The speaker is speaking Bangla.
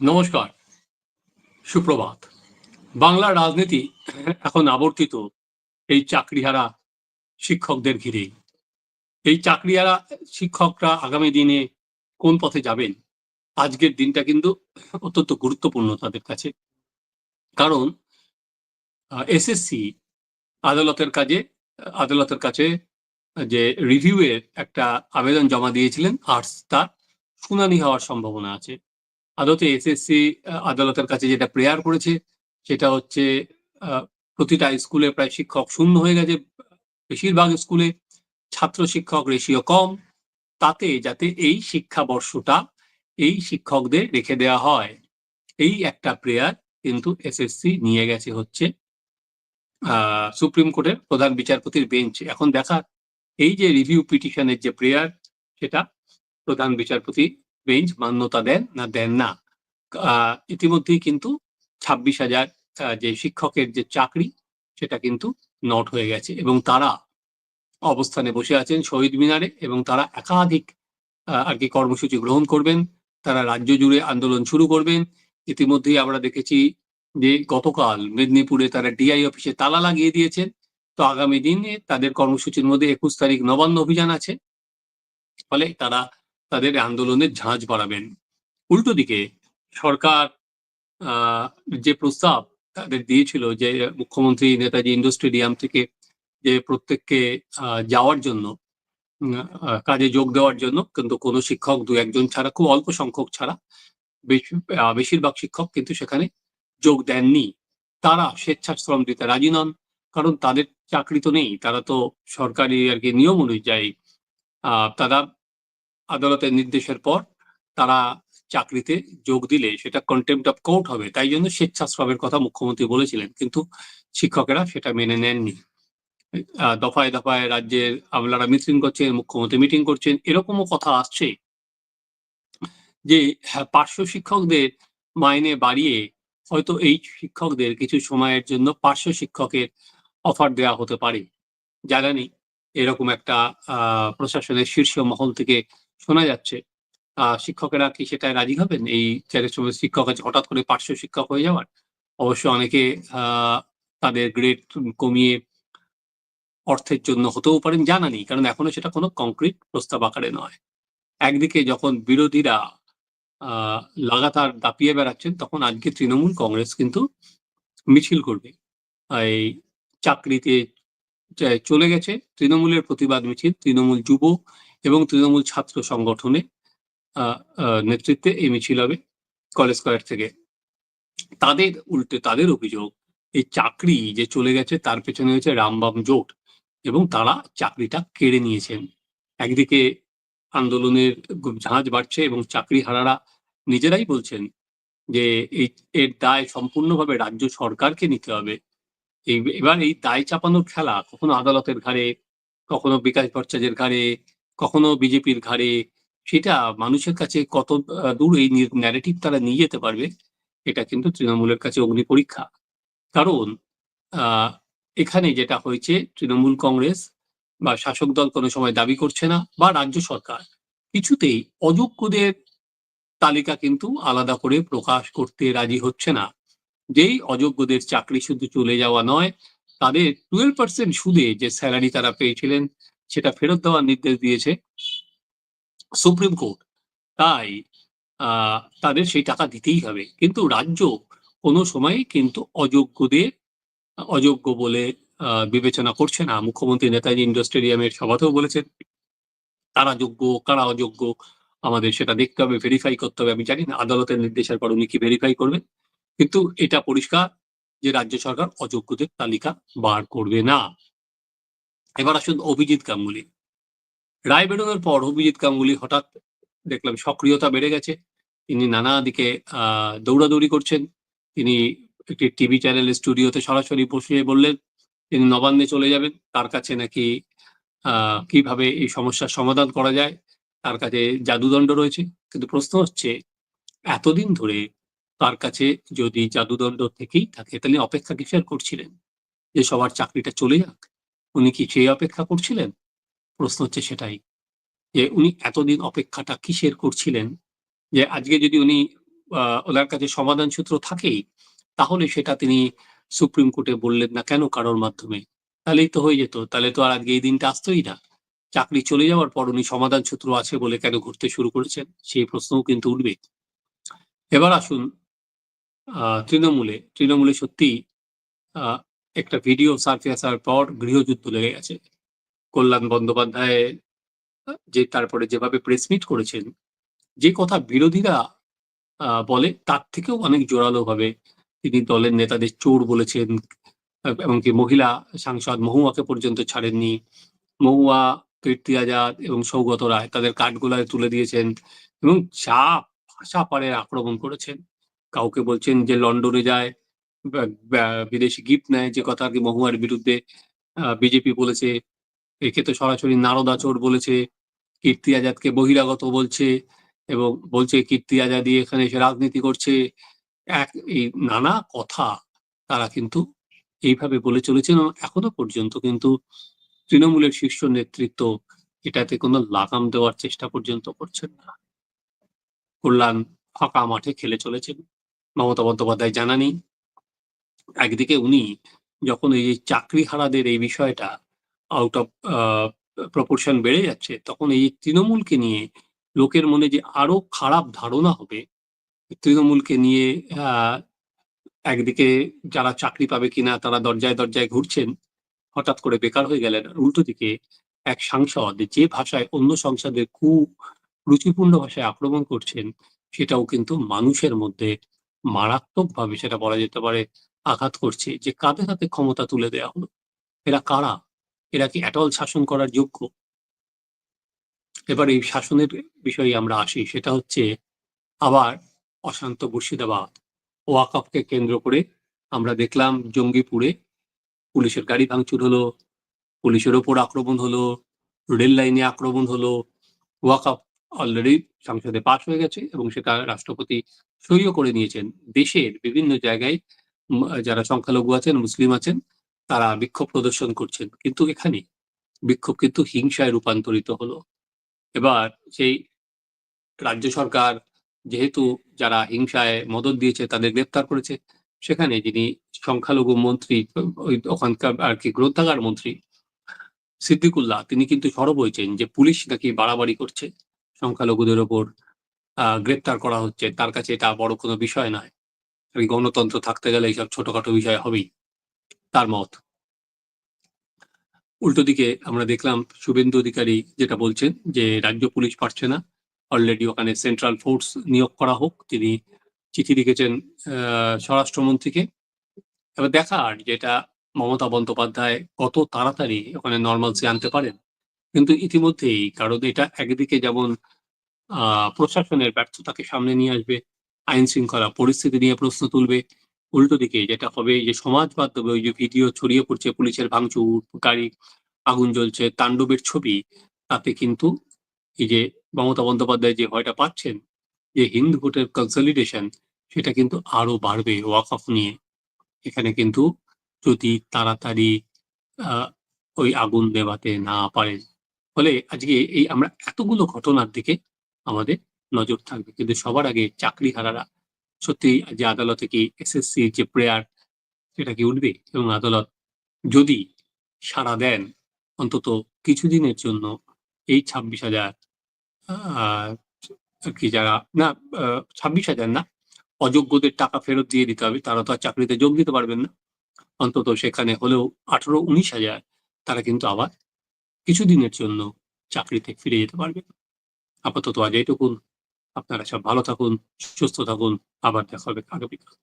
নমস্কার, সুপ্রভাত। বাংলার রাজনীতি এখন আবর্তিত এই চাকরিহারা শিক্ষকদের ঘিরেই। এই চাকরিহারা শিক্ষকরা আগামী দিনে কোন পথে যাবেন? আজকের দিনটা কিন্তু অত্যন্ত গুরুত্বপূর্ণ তাদের কাছে। কারণ এসএসসি আদালতের কাজে, আদালতের কাছে যে রিভিউয়ের একটা আবেদন জমা দিয়েছিলেন আর তার। শুনানি হওয়ার সম্ভাবনা আছে। আদতে এসএসসি আদালতের কাছে যেটা প্রেয়ার করেছে, সেটা হচ্ছে প্রতিটা স্কুলে প্রায় শিক্ষক শূন্য হয়ে গেছে। বেশিরভাগ স্কুলে ছাত্র শিক্ষক রেশিও কম। তাতে যাতে এই শিক্ষাবর্ষটা এই শিক্ষকদের রেখে দেওয়া হয়, এই একটা প্রেয়ার কিন্তু এসএসসি নিয়ে গেছে হচ্ছে সুপ্রিম কোর্টের প্রধান বিচারপতির বেঞ্চ। এখন দেখা, এই যে রিভিউ পিটিশনের যে প্রেয়ার, সেটা প্রধান বিচারপতি বেঞ্চ মান্যতা দেন না দেন না। ইতিমধ্যেই কিন্তু ছাব্বিশ হাজার যে শিক্ষকের যে চাকরি, সেটা কিন্তু নট হয়ে গেছে এবং তারা অবস্থানে বসে আছেন শহীদ মিনারে এবং তারা একাধিক আর কি কর্মসূচি গ্রহণ করবেন। তারা রাজ্য জুড়ে আন্দোলন শুরু করবেন। ইতিমধ্যেই আমরা দেখেছি যে গতকাল মেদিনীপুরে তারা ডিআই অফিসে তালা লাগিয়ে দিয়েছেন। তো আগামী দিনে তাদের কর্মসূচির মধ্যে একুশ তারিখ নবান্ন অভিযান আছে। ফলে তারা তাদের আন্দোলনের ঝাঁজ বাড়াবেন। উল্টো দিকে সরকার যে প্রস্তাব তাদের দিয়েছিল যে মুখ্যমন্ত্রী নেতাজি ইন্ডোর স্টেডিয়াম থেকে যে প্রত্যেককে যাওয়ার জন্য কাজে যোগ দেওয়ার জন্য কিন্তু কোনো শিক্ষক দু একজন ছাড়া খুব অল্প সংখ্যক ছাড়া বেশিরভাগ শিক্ষক কিন্তু সেখানে যোগ দেননি। তারা স্বেচ্ছাশ্রম দিতে রাজি নন কারণ তাদের চাকরি তো নেই। তারা তো সরকারি আর কি নিয়ম অনুযায়ী আহ, তারা আদালতের নির্দেশের পর তারা চাকরিতে যোগ দিলে সেটা কন্টেম্পট অফ কোর্ট হবে। তাই জন্য স্বেচ্ছাশ্রমের কথা মুখ্যমন্ত্রী বলেছিলেন কিন্তু শিক্ষকেরা সেটা মেনে নেননি। দফায় দফায় রাজ্যের আমলারা মিটিং করছেন মুখ্যমন্ত্রী মিটিং করছেন এরকমও কথা আসছে যে হ্যাঁ, পার্শ্ব শিক্ষকদের মাইনে বাড়িয়ে হয়তো এই শিক্ষকদের কিছু সময়ের জন্য পার্শ্ব শিক্ষকের অফার দেওয়া হতে পারে। জানা এরকম একটা প্রশাসনের শীর্ষ মহল থেকে শোনা যাচ্ছে। শিক্ষকেরা কি সেটায় রাজি হবেন? এই শিক্ষক আছে, হঠাৎ করে পার্শ্ব শিক্ষক হয়ে যাওয়ার? অবশ্য অনেকে তাদের গ্রেড কমিয়ে অর্থের জন্য হতেও পারেন, জানা নেই। কারণ এখনও সেটা কোনো কংক্রিট প্রস্তাব আকারে নয়। একদিকে যখন বিরোধীরা লাগাতার দাপিয়ে বেড়াচ্ছেন, তখন আজকে তৃণমূল কংগ্রেস কিন্তু মিছিল করবে। এই চাকরিতে চলে গেছে, তৃণমূলের প্রতিবাদ মিছিল, তৃণমূল যুব এবং তৃণমূল ছাত্র সংগঠনে নেতৃত্বে এই মিছিল হবে কলেজ স্কোয়ার থেকে। তাদের উল্টে, তাদের অভিযোগ, এই চাকরি যে চলে গেছে তার পেছনে হয়েছে রামবাম জোট এবং তারা চাকরিটা কেড়ে নিয়েছেন। একদিকে আন্দোলনের ঝাঁজ বাড়ছে এবং চাকরি হারারা নিজেরাই বলছেন যে এই, এর দায় সম্পূর্ণভাবে রাজ্য সরকারকে নিতে হবে। এই, এবার এই দায় চাপানোর খেলা কখনো আদালতের ঘাড়ে, কখনো বিকাশ ভট্টাচার্যের ঘাড়ে কখনো বিজেপির ঘাড়ে সেটা মানুষের কাছে কত দূর এই ন্যারেটিভ তারা নিয়ে যেতে পারবে, এটা কিন্তু তৃণমূলের কাছে অগ্নি পরীক্ষা। কারণ এখানে যেটা হয়েছে, তৃণমূল কংগ্রেস বা শাসক দল কোনো সময় দাবি করছে না, বা রাজ্য সরকার কিছুতেই অযোগ্যদের তালিকা কিন্তু আলাদা করে প্রকাশ করতে রাজি হচ্ছে না। যেই অযোগ্যদের চাকরি শুধু চলে যাওয়া নয়, তাদের টুয়েলভ পার্সেন্ট সুদে যে স্যালারি তারা পেয়েছিলেন সেটা ফেরত দেওয়ার নির্দেশ দিয়েছে সুপ্রিম কোর্ট। তাই তাদের সেই টাকা দিতেই হবে। কিন্তু রাজ্য কোনো সময় কিন্তু অযোগ্যদের, অযোগ্য বলে বিবেচনা করছে না। মুখ্যমন্ত্রী নেতাজি ইন্ডোর স্টেডিয়ামের সভাতেও বলেছেন কারা যোগ্য, কারা অযোগ্য, আমাদের সেটা দেখতে হবে ভেরিফাই করতে হবে। আমি জানি না, আদালতের নির্দেশের পর উনি কি ভেরিফাই করবেন। কিন্তু এটা পরিষ্কার যে রাজ্য সরকার অযোগ্যদের তালিকা বার করবে না। এবার আসুন অভিজিৎ গাঙ্গুলি। রায় বেরোনোর পর অভিজিৎ গাঙ্গুলি হঠাৎ দেখলাম সক্রিয়তা বেড়ে গেছে। তিনি নানা দিকে দৌড়াদৌড়ি করছেন। তিনি একটি টিভি চ্যানেলের স্টুডিওতে সরাসরি বসে বললেন, তিনি নবান্নে চলে যাবেন। তার কাছে নাকি কীভাবে এই সমস্যার সমাধান করা যায়? তার কাছে জাদুদণ্ড রয়েছে। কিন্তু প্রশ্ন হচ্ছে, এতদিন ধরে তার কাছে যদি জাদুদণ্ড থেকেই থাকে, তাহলে অপেক্ষা কিসের করছিলেন? যে সবার চাকরিটা চলে যাক উনি কি সেই অপেক্ষা করছিলেন? প্রশ্ন হচ্ছে সেটাই। যে উনি এতদিন অপেক্ষাটা কিসের করছিলেন? যে আজকে যদি উনি ওনার কাছে সমাধান সূত্র থাকেই, তাহলে সেটা তিনি সুপ্রিম কোর্টে বললেন না কেন কারোর মাধ্যমে? তাহলেই তো হয়ে যেত। তাহলে তো আর আজকে এই দিনটা আসতোই না। চাকরি চলে যাওয়ার পর উনি সমাধান সূত্র আছে বলে কেন ঘুরতে শুরু করেছেন? সেই প্রশ্নও কিন্তু উঠবে। এবার আসুন তৃণমূলে। তৃণমূলে সত্যি একটা ভিডিও সার্ফে আসার পর গৃহযুদ্ধ লেগে গেছে। কল্যাণ বন্দ্যোপাধ্যায়, যে তারপরে যেভাবে প্রেস মিট করেছেন, যে কথা বিরোধীরা বলে তার থেকেও অনেক জোরালো ভাবে তিনি দলের নেতাদের চোর বলেছেন, এমনকি মহিলা সাংসদ মহুয়াকে পর্যন্ত ছাড়েননি। মহুয়া কীর্তি আজাদ এবং সৌগত রায় তাদের কাঠগোলায় তুলে দিয়েছেন এবং যা ভাষা পারে আক্রমণ করেছেন। কাউকে বলছেন যে লন্ডনে যায় বিদেশি গিফট নেয়, যে কথা আর কি মহুয়ার বিরুদ্ধে বিজেপি বলেছে। একে তো সরাসরি নারদা চোর বলেছে, কীর্তি আজাদকে বহিরাগত বলছে এবং বলছে কীর্তি আজাদি এখানে এসে রাজনীতি করছে। এক, এই নানা কথা তারা কিন্তু এইভাবে বলে চলেছেন এখনও পর্যন্ত কিন্তু তৃণমূলের শীর্ষ নেতৃত্ব এটাতে কোনো লাগাম দেওয়ার চেষ্টা পর্যন্ত করছেন না। কল্যাণ ফাঁকা মাঠে খেলে চলেছেন। মমতা বন্দ্যোপাধ্যায় জানা নেই একদিকে উনি যখন এই যে চাকরি হারাদের এই বিষয়টা আউট অফ প্রপোর্শন বেড়ে যাচ্ছে, তখন এই তৃণমূলকে নিয়ে লোকের মনে যে আরও খারাপ ধারণা হবে, তৃণমূলকে নিয়ে একদিকে যারা চাকরি পাবে কিনা, তারা দরজায় দরজায় ঘুরছেন, হঠাৎ করে বেকার হয়ে গেলেন। উল্টো দিকে এক সাংসদ যে ভাষায় অন্য সংসদের কু রুচিপূর্ণ ভাষায় আক্রমণ করছেন, সেটাও কিন্তু মানুষের মধ্যে মারাত্মকভাবে, সেটা বলা যেতে পারে আঘাত করছে যে কাঁধে হাতে ক্ষমতা তুলে দেওয়া হলো। এরা কারা? এরা কি অ্যাটল শাসন করার যোগ্য? এবার এই শাসনের বিষয়ে আমরা আসি, সেটা হচ্ছে আবার অশান্ত মুর্শিদাবাদ। ওয়াকফকে কেন্দ্র করে আমরা দেখলাম জঙ্গিপুরে পুলিশের গাড়ি ভাঙচুর হলো, পুলিশের ওপর আক্রমণ হলো, রেল লাইনে আক্রমণ হলো। ওয়াকফ অলরেডি সংসদে পাশ হয়ে গেছে এবং সেটা রাষ্ট্রপতি সইও করে নিয়েছেন। দেশের বিভিন্ন জায়গায় যারা সংখ্যালঘু আছেন মুসলিম আছেন তারা বিক্ষোভ প্রদর্শন করছেন। কিন্তু এখানে বিক্ষোভ কিন্তু হিংসায় রূপান্তরিত হলো। এবার সেই রাজ্য সরকার যেহেতু যারা হিংসায় মদত দিয়েছে তাদের গ্রেপ্তার করেছে সেখানে যিনি সংখ্যালঘু মন্ত্রী ওই ওখানকার আর কি গ্রন্থাগার মন্ত্রী সিদ্দিকুল্লাহ তিনি কিন্তু সরব হয়েছেন যে পুলিশ নাকি বাড়াবাড়ি করছে। সংখ্যালঘুদের ওপর আহ, গ্রেপ্তার করা হচ্ছে। তার কাছে এটা বড় কোনো বিষয় নয়। গণতন্ত্র থাকতে গেলে এইসব ছোটখাটো বিষয় হবেই। তার মত। উল্টো দিকে আমরা দেখলাম শুভেন্দু অধিকারী যেটা বলছেন যে রাজ্য পুলিশ পারছে না। অলরেডি ওখানে সেন্ট্রাল ফোর্স নিয়োগ করা হোক। তিনি চিঠি লিখেছেন স্বরাষ্ট্রমন্ত্রীকে। এবার দেখার যেটা মমতা বন্দ্যোপাধ্যায় কত তাড়াতাড়ি ওখানে নর্মালসি আনতে পারেন। কিন্তু ইতিমধ্যেই কারণ এটা একদিকে যেমন প্রশাসনের ব্যর্থতাকে সামনে নিয়ে আসবে আইন শৃঙ্খলা পরিস্থিতি নিয়ে প্রশ্ন তুলবে। উল্টো দিকে যেটা হবে যে সমাজ মাধ্যমে ওই যে ভিডিও ছড়িয়ে পড়ছে, পুলিশের ভাঙচুর, গাড়ি, আগুন জ্বলছে, তাণ্ডবের ছবি, তাতে কিন্তু এই যে মমতা বন্দ্যোপাধ্যায় যে ভয়টা পাচ্ছেন, যে হিন্দু ভোটের কনসলিডেশন সেটা কিন্তু আরও বাড়বে ওয়াকফ নিয়ে। এখানে কিন্তু যদি তাড়াতাড়ি ওই আগুন দেবাতে না পারেন ফলে আজকে এই আমরা এতগুলো ঘটনার দিকে আমাদের নজর থাকবে। কিন্তু সবার আগে চাকরি হারারা সত্যি যে আদালতে কি এসএসসি যে প্রেয়ার সেটা কি উঠবে? এবং আদালত যদি সাড়া দেন, অন্তত কিছুদিনের জন্য এই ছাব্বিশ হাজার কি যারা, না ছাব্বিশ হাজার না, অযোগ্যদের টাকা ফেরত দিয়ে দিতে হবে, তারা তো আর চাকরিতে যোগ দিতে পারবেন না। অন্তত সেখানে হলেও আঠারো, উনিশ হাজার তারা কিন্তু আবার কিছুদিনের জন্য চাকরিতে ফিরে যেতে পারবে আপাতত আজ এইটুকুন। আপনারা সব ভালো থাকুন সুস্থ থাকুন আবার দেখা হবে আগামীকাল